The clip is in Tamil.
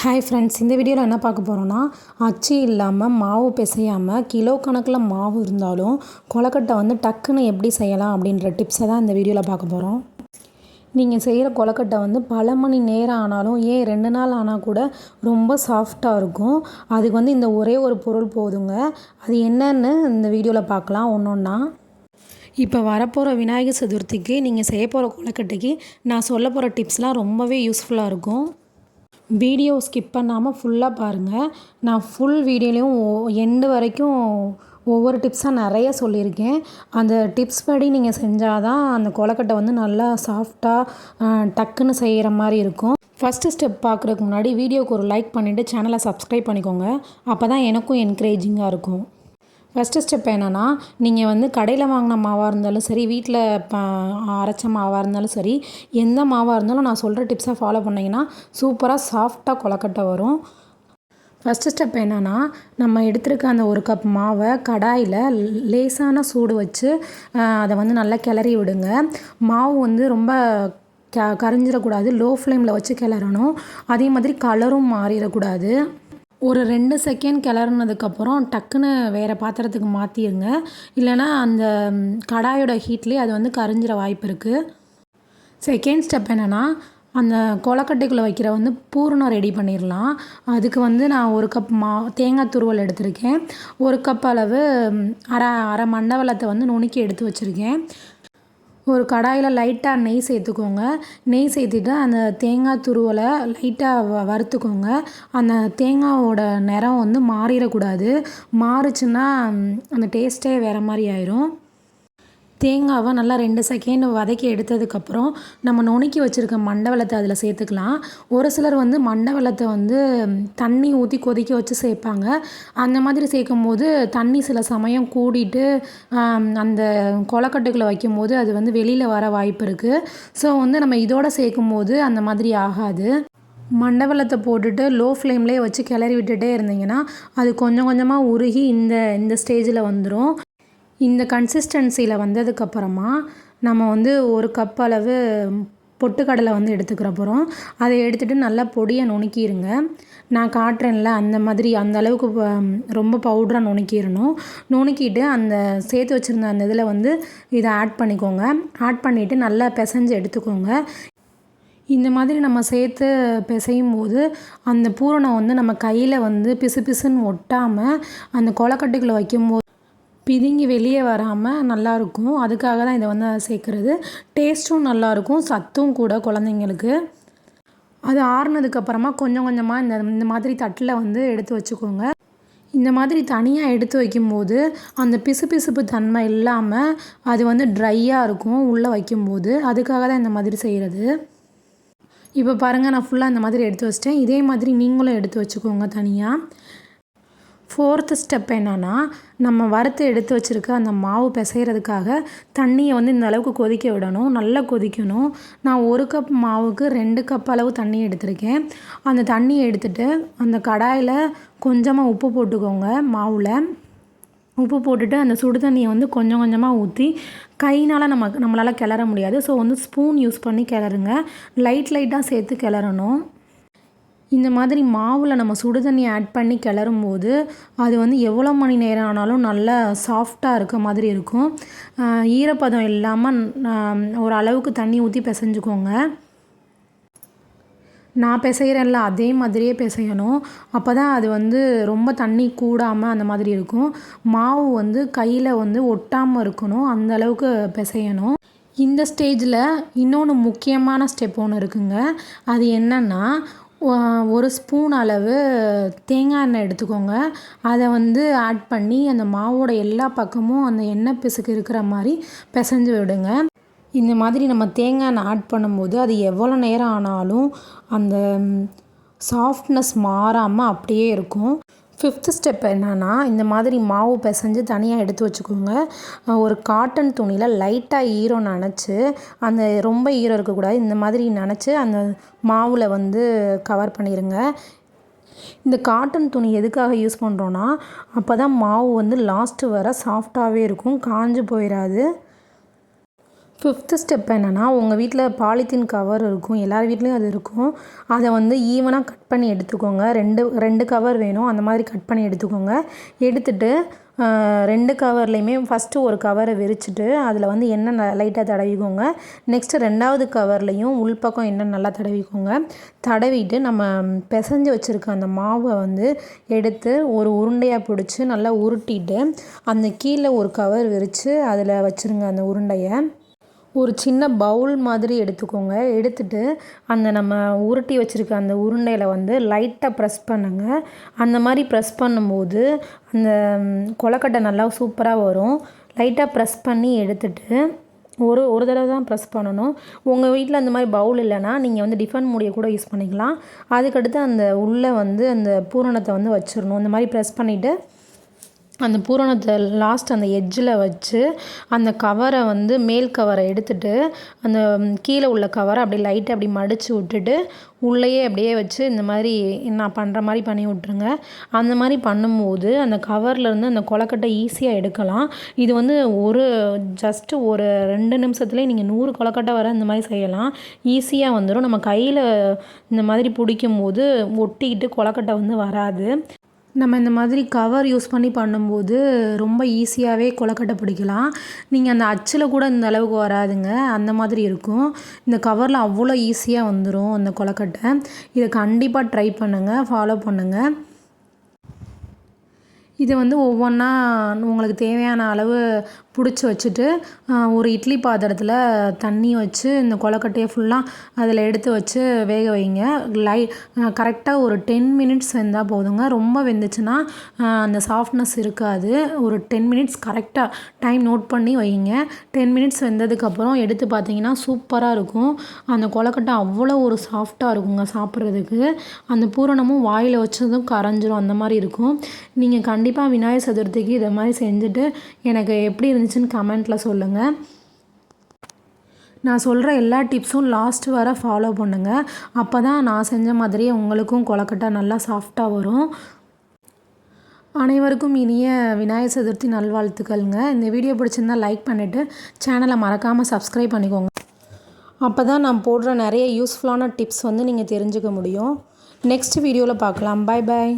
ஹாய் ஃப்ரெண்ட்ஸ் இந்த வீடியோவில் என்ன பார்க்க போகிறோன்னா அச்சு இல்லாமல் மாவு பிசையாமல் கிலோ கணக்கில் மாவு இருந்தாலும் கொலக்கட்டை வந்து டக்குன்னு எப்படி செய்யலாம் அப்படின்ற டிப்ஸை தான் இந்த வீடியோவில் பார்க்க போகிறோம் நீங்கள் செய்கிற கொலக்கட்டை வந்து பல மணி நேரம் ஆனாலும் ஏன் ரெண்டு நாள் ஆனால் கூட ரொம்ப சாஃப்டாக இருக்கும். அதுக்கு வந்து இந்த ஒரே ஒரு பொருள் போதுங்க. அது என்னன்னு இந்த வீடியோவில் பார்க்கலாம். ஒன்று ஒன்றா இப்போ வரப்போகிற விநாயகர் சதுர்த்திக்கு நீங்கள் செய்ய போகிற கொலக்கட்டைக்கு நான் சொல்ல போகிற டிப்ஸ்லாம் ரொம்பவே யூஸ்ஃபுல்லாக இருக்கும். வீடியோ ஸ்கிப் பண்ணாமல் ஃபுல்லாக பாருங்கள் நான் ஃபுல் வீடியோலையும் எண்டு வரைக்கும் ஒவ்வொரு டிப்ஸாக நிறைய சொல்லியிருக்கேன். அந்த டிப்ஸ் படி நீங்கள் செஞ்சால் தான் அந்த கொலக்கட்டை வந்து நல்லா சாஃப்டாக டக்குன்னு செய்கிற மாதிரி இருக்கும். ஃபஸ்ட்டு ஸ்டெப் பார்க்குறதுக்கு முன்னாடி வீடியோக்கு ஒரு லைக் பண்ணிவிட்டு சேனலை சப்ஸ்கிரைப் பண்ணிக்கோங்க. அப்போ தான் எனக்கும் என்கரேஜிங்காக இருக்கும். ஃபஸ்ட்டு ஸ்டெப் என்னென்னா நீங்கள் வந்து கடையில் வாங்கின மாவாக இருந்தாலும் சரி வீட்டில் அரைச்ச மாவாக இருந்தாலும் சரி எந்த மாவாக இருந்தாலும் நான் சொல்கிற டிப்ஸை ஃபாலோ பண்ணிங்கன்னா சூப்பராக சாஃப்டாக கொலக்கட்டை வரும். ஃபஸ்ட்டு ஸ்டெப் என்னென்னா நம்ம எடுத்துருக்க அந்த ஒரு கப் மாவை கடாயில் லேசான சூடு வச்சு அதை வந்து நல்லா கிளறி விடுங்க. மாவு வந்து ரொம்ப க கரைஞ்சிடக்கூடாது. லோ ஃப்ளேமில் வச்சு கிளறணும். அதே மாதிரி கலரும் மாறிடக்கூடாது. ஒரு ரெண்டு செகண்ட் கிளறுனதுக்கப்புறம் டக்குன்னு வேறு பாத்திரத்துக்கு மாற்றிடுங்க இல்லைன்னா அந்த கடாயோட ஹீட்லேயே அது வந்து கரிஞ்சிற வாய்ப்பு இருக்குது செகண்ட் ஸ்டெப் என்னென்னா அந்த கொலக்கட்டைக்குள்ளே வைக்கிற வந்து பூரணம் ரெடி பண்ணிடலாம். அதுக்கு வந்து நான் ஒரு கப் மா தேங்காய் துருவல் எடுத்திருக்கேன். ஒரு கப் அளவு அரை அரை மண்டவளத்தை வந்து நுணுக்கி எடுத்து வச்சுருக்கேன். ஒரு கடாயில் லைட்டாக நெய் சேர்த்துக்கோங்க. நெய் சேர்த்துட்டு அந்த தேங்காய் துருவலை லைட்டாக வ வறுத்துக்கோங்க. அந்த தேங்காவோட நிறம் வந்து மாறிடக்கூடாது. மாறுச்சுன்னா அந்த டேஸ்ட்டே வேறு மாதிரி ஆயிரும். தேங்காவை நல்லா ரெண்டு செகண்ட் வதக்கி எடுத்ததுக்கப்புறம் நம்ம நுணுக்கி வச்சுருக்க மண்டவளத்தை அதில் சேர்த்துக்கலாம். ஒரு சிலர் வந்து மண்டவளத்தை வந்து தண்ணி ஊற்றி கொதிக்க வச்சு சேர்ப்பாங்க. அந்த மாதிரி சேர்க்கும் போது தண்ணி சில சமயம் கூடிட்டு அந்த கொலக்கட்டைக்குள்ளே வைக்கும் போது அது வந்து வெளியில் வர வாய்ப்பு இருக்குது ஸோ வந்து நம்ம இதோடு சேர்க்கும் போது அந்த மாதிரி ஆகாது. மண்டவளத்தை போட்டுட்டு லோ ஃப்ளேம்லேயே வச்சு கிளறி விட்டுட்டே இருந்தீங்கன்னா அது கொஞ்சம் கொஞ்சமாக உருகி இந்த இந்த ஸ்டேஜில் வந்துடும் இந்த கன்சிஸ்டன்சியில் வந்ததுக்கப்புறமா நம்ம வந்து ஒரு கப் அளவு பொட்டுக்கடலை வந்து எடுத்துக்கிற போகிறோம் அதை எடுத்துகிட்டு நல்லா பொடியை நுணுக்கிடுங்க நான் காட்டுறேன்ல அந்த மாதிரி அந்த அளவுக்கு ரொம்ப பவுட்ராக நுணுக்கிடணும் நுணுக்கிட்டு அந்த சேர்த்து வச்சுருந்த அந்த இதில் வந்து இதை ஆட் பண்ணிக்கோங்க. ஆட் பண்ணிவிட்டு நல்லா பிசைஞ்சு எடுத்துக்கோங்க. இந்த மாதிரி நம்ம சேர்த்து பிசையும் போது அந்த பூரணம் வந்து நம்ம கையில் வந்து பிசு பிசுன்னு ஒட்டாமல் அந்த கொலக்கட்டைக்குள்ளே வைக்கும்போது பிதுங்கி வெளியே வராமல் நல்லாயிருக்கும் அதுக்காக தான் இதை வந்து சேர்க்குறது. டேஸ்ட்டும் நல்லாயிருக்கும் சத்தும் கூட குழந்தைங்களுக்கு. அது ஆறுனதுக்கப்புறமா கொஞ்சம் கொஞ்சமாக இந்த இந்த மாதிரி தட்டில் வந்து எடுத்து வச்சுக்கோங்க. இந்த மாதிரி தனியாக எடுத்து வைக்கும்போது அந்த பிசு பிசுப்பு தன்மை இல்லாமல் அது வந்து ட்ரையாக இருக்கும் உள்ளே வைக்கும்போது. அதுக்காக தான் இந்த மாதிரி செய்கிறது இப்போ பாருங்கள் நான் ஃபுல்லாக இந்த மாதிரி எடுத்து வச்சிட்டேன். இதே மாதிரி நீங்களும் எடுத்து வச்சுக்கோங்க தனியாக ஃபோர்த்து ஸ்டெப் என்னென்னா நம்ம வறுத்து எடுத்து வச்சுருக்க அந்த மாவு பிசைகிறதுக்காக தண்ணியை வந்து இந்த அளவுக்கு கொதிக்க விடணும். நல்லா கொதிக்கணும். நான் ஒரு கப் மாவுக்கு ரெண்டு கப் அளவு தண்ணி எடுத்திருக்கேன். அந்த தண்ணியை எடுத்துகிட்டு அந்த கடாயில் கொஞ்சமாக உப்பு போட்டுக்கோங்க மாவில். உப்பு போட்டுட்டு அந்த சுடு தண்ணியை வந்து கொஞ்சம் கொஞ்சமாக ஊற்றி கைனால் நம்ம நம்மளால் கிளற முடியாது. ஸோ வந்து ஸ்பூன் யூஸ் பண்ணி கிளறுங்க. லைட் லைட்டாக சேர்த்து கிளறணும். இந்த மாதிரி மாவில் நம்ம சுடு தண்ணி ஆட் பண்ணி கிளறும் போது அது வந்து எவ்வளோ மணி நேரம் ஆனாலும் நல்லா சாஃப்டாக இருக்க மாதிரி இருக்கும். ஈரப்பதம் இல்லாமல் ஒரு அளவுக்கு தண்ணி ஊற்றி பிசைஞ்சுக்கோங்க. நான் பிசைகிறேன்ல அதே மாதிரியே பிசையணும். அப்போ தான் அது வந்து ரொம்ப தண்ணி கூடாமல் அந்த மாதிரி இருக்கும். மாவு வந்து கையில் வந்து ஒட்டாமல் இருக்கணும். அந்த அளவுக்கு பிசையணும். இந்த ஸ்டேஜில் இன்னொன்று முக்கியமான ஸ்டெப் ஒன்று இருக்குங்க. அது என்னென்னா ஒரு ஸ்பூன் அளவு தேங்காய் எண்ணெய் எடுத்துக்கோங்க. அதை வந்து ஆட் பண்ணி அந்த மாவோட எல்லா பக்கமும் அந்த எண்ணெய் பிசுக்கு இருக்கிற மாதிரி பிசைஞ்சு விடுங்க. இந்த மாதிரி நம்ம தேங்காய் எண்ணெய் ஆட் பண்ணும்போது அது எவ்வளோ நேரம் ஆனாலும் அந்த சாஃப்ட்னஸ் மாறாமல் அப்படியே இருக்கும். ஃபிஃப்த்து ஸ்டெப் என்னென்னா இந்த மாதிரி மாவு பிசைஞ்சு தனியாக எடுத்து வச்சுக்கோங்க. ஒரு காட்டன் துணியில் லைட்டாக ஈரம் நனைச்சி அந்த ரொம்ப ஈரம் இருக்கக்கூடாது இந்த மாதிரி நனைச்சி அந்த மாவில் வந்து கவர் பண்ணிடுங்க இந்த காட்டன் துணி எதுக்காக யூஸ் பண்ணுறோன்னா அப்போ தான் மாவு வந்து லாஸ்ட்டு வர சாஃப்டாகவே இருக்கும் காஞ்சு போயிடாது ஃபிஃப்த்து ஸ்டெப் என்னென்னா உங்கள் வீட்டில் பாலித்தீன் கவர் இருக்கும் எல்லார் வீட்லேயும் அது இருக்கும். அதை வந்து ஈவனாக கட் பண்ணி எடுத்துக்கோங்க. ரெண்டு ரெண்டு கவர் வேணும் அந்த மாதிரி கட் பண்ணி எடுத்துக்கோங்க. எடுத்துட்டு ரெண்டு கவர்லேயுமே ஃபஸ்ட்டு ஒரு கவரை விரிச்சிட்டு அதில் வந்து எண்ணெய் லைட்டாக தடவிக்கோங்க. நெக்ஸ்ட்டு ரெண்டாவது கவர்லேயும் உள்பக்கம் எண்ணெய் நல்லா தடவிக்கோங்க. தடவிட்டு நம்ம பிசைஞ்சு வச்சுருக்க அந்த மாவை வந்து எடுத்து ஒரு உருண்டையாக பிடிச்சி நல்லா உருட்டிட்டு அந்த கீழே ஒரு கவர் விரித்து அதில் வச்சுருங்க அந்த உருண்டையை. ஒரு சின்ன பவுல் மாதிரி எடுத்துக்கோங்க. எடுத்துட்டு அந்த நம்ம உருட்டி வச்சுருக்க அந்த உருண்டையில் வந்து லைட்டாக ப்ரெஸ் பண்ணுங்க. அந்த மாதிரி ப்ரெஸ் பண்ணும்போது அந்த கொலக்கட்டை நல்லா சூப்பராக வரும். லைட்டாக ப்ரெஸ் பண்ணி எடுத்துட்டு ஒரு ஒரு தடவை தான் ப்ரெஸ் பண்ணணும். உங்கள் வீட்டில் அந்த மாதிரி பவுல் இல்லைன்னா நீங்கள் வந்து டிஃபன் மூடியை கூட யூஸ் பண்ணிக்கலாம். அதுக்கடுத்து அந்த உள்ளே வந்து அந்த பூரணத்தை வந்து வச்சிடணும். இந்த மாதிரி ப்ரெஸ் பண்ணிவிட்டு அந்த பூரணத்தை லாஸ்ட் அந்த எட்ஜில் வச்சு அந்த கவரை வந்து மேல் கவரை எடுத்துட்டு அந்த கீழே உள்ள கவரை அப்படியே லைட்டை அப்படி மடித்து விட்டுட்டு உள்ளேயே அப்படியே வச்சு இந்த மாதிரி நான் பண்ணுற மாதிரி பண்ணி விட்ருங்க அந்த மாதிரி பண்ணும்போது அந்த கவர்லேருந்து அந்த கொலக்கட்டை ஈஸியாக எடுக்கலாம். இது வந்து ஒரு ஜஸ்ட்டு ஒரு ரெண்டு நிமிஷத்துலேயே நீங்கள் நூறு கொலக்கட்டை வர இந்த மாதிரி செய்யலாம். ஈஸியாக வந்துடும் நம்ம கையில் இந்த மாதிரி பிடிக்கும் போது ஒட்டிக்கிட்டு கொலக்கட்டை வந்து வராது. நம்ம இந்த மாதிரி கவர் யூஸ் பண்ணி பண்ணும்போது ரொம்ப ஈஸியாகவே கொலக்கட்டை பிடிக்கலாம் நீங்கள் அந்த அச்சில் கூட இந்த அளவுக்கு வராதுங்க. அந்த மாதிரி இருக்கும். இந்த கவரில் அவ்வளோ ஈஸியாக வந்துடும் அந்த கொலக்கட்டை இதை கண்டிப்பாக ட்ரை பண்ணுங்கள் ஃபாலோ பண்ணுங்கள் இதை வந்து ஒவ்வொன்றா உங்களுக்கு தேவையான அளவு பிடிச்சி வச்சுட்டு ஒரு இட்லி பாத்திரத்தில் தண்ணி வச்சு இந்த கொலக்கட்டையை ஃபுல்லாக அதில் எடுத்து வச்சு வேக வைங்க. லை கரெக்டாக ஒரு டென் மினிட்ஸ் வெந்தால் போதுங்க. ரொம்ப வெந்துச்சுன்னா அந்த சாஃப்ட்னஸ் இருக்காது. ஒரு டென் மினிட்ஸ் கரெக்டாக டைம் நோட் பண்ணி வைங்க. டென் மினிட்ஸ் வெந்ததுக்கப்புறம் எடுத்து பார்த்தீங்கன்னா சூப்பராக இருக்கும். அந்த கொலக்கட்டை அவ்வளோ ஒரு சாஃப்டாக இருக்குங்க சாப்பிட்றதுக்கு. அந்த பூரணமும் வாயில் வச்சதும் கரைஞ்சிரும். அந்த மாதிரி இருக்கும். நீங்கள் கண்டிப்பாக விநாயகர் சதுர்த்திக்கு இதை மாதிரி செஞ்சுட்டு எனக்கு எப்படி இருந்துச்சுன்னு கமெண்ட்டில் சொல்லுங்கள் நான் சொல்கிற எல்லா டிப்ஸும் லாஸ்ட் வர ஃபாலோ பண்ணுங்கள் அப்போ தான் நான் செஞ்ச மாதிரியே உங்களுக்கும் கொலக்கட்டை நல்லா சாஃப்டாக வரும். அனைவருக்கும் இனிய விநாயகர் சதுர்த்தி நல்வாழ்த்துக்கள்ங்க. இந்த வீடியோ பிடிச்சிருந்தா லைக் பண்ணிவிட்டு சேனலை மறக்காமல் சப்ஸ்கிரைப் பண்ணிக்கோங்க. அப்போ தான் நான் போடுற நிறைய யூஸ்ஃபுல்லான டிப்ஸ் வந்து நீங்கள் தெரிஞ்சுக்க முடியும். நெக்ஸ்ட் வீடியோவில் பார்க்கலாம். Bye bye